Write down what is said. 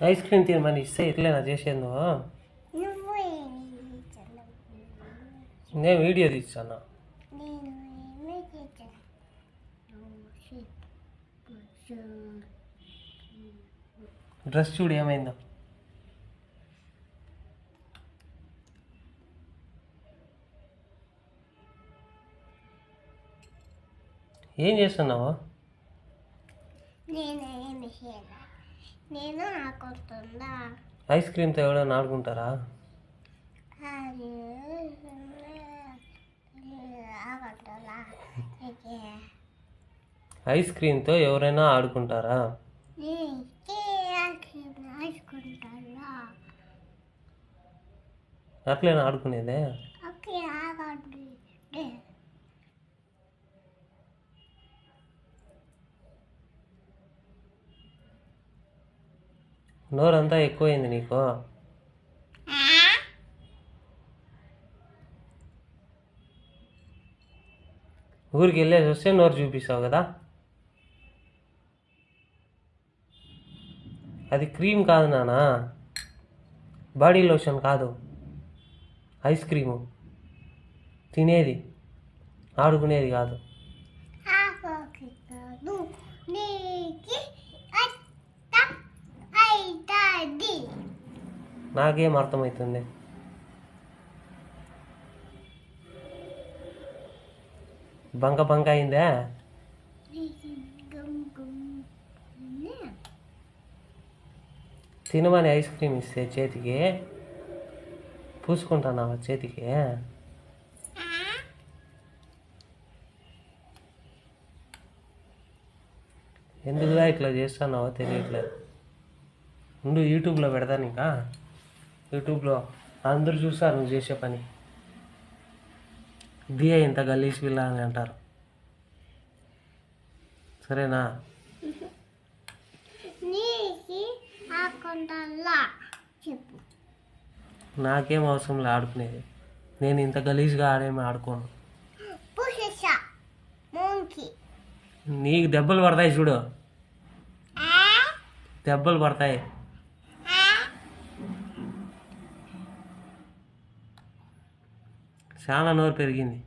Ice cream తినమని ఇస్తే ఇట్లేనా చేసేది నువ్వు నేను వీడియో తీస్తాను డ్రెస్ చూడు ఏమైందో ఏం చేస్తున్నావు నేను ఏమి చేయలే నేను? ఆడుతుందా ఐస్ క్రీమ్తో ఎవడైనా ఆడుకుంటారా? ఐస్ క్రీమ్తో ఎవరైనా ఆడుకుంటారా? ఆడుకుంటారా అట్లేనా ఆడుకునేదే? ఓకే ఆగండి నోరంతా ఎక్కువైంది నీకు? ఊరికి వెళ్ళేసి వస్తే నోరు చూపిస్తావు కదా? అది క్రీమ్ కాదు నానా. బాడీ లోషన్ కాదు. Ice cream. తినేది. ఆడుకునేది కాదు. నాకేం అర్థమవుతుంది బంక బంక అయిందా? తినమని ఐస్ క్రీమ్ ఇస్తే చేతికి? పూసుకుంటున్నావా చేతికి? ఎందుకుగా ఇట్లా చేస్తున్నావో తెలియట్లేదు. ఉండు యూట్యూబ్లో పెడతాను ఇంకా. యూట్యూబ్లో అందరూ చూస్తారు నువ్వు చేసే పని. దియా ఇంత గలీజ్ పిల్ల అని అంటారు. సరేనా? నీకు అవసరం లే ఆడుకునేది. నేను ఇంత గలీజ్గా ఆడేమి ఆడుకోను. నీకు దెబ్బలు పడతాయి చూడు. దెబ్బలు పడతాయి. చాలా నోరు పెరిగింది.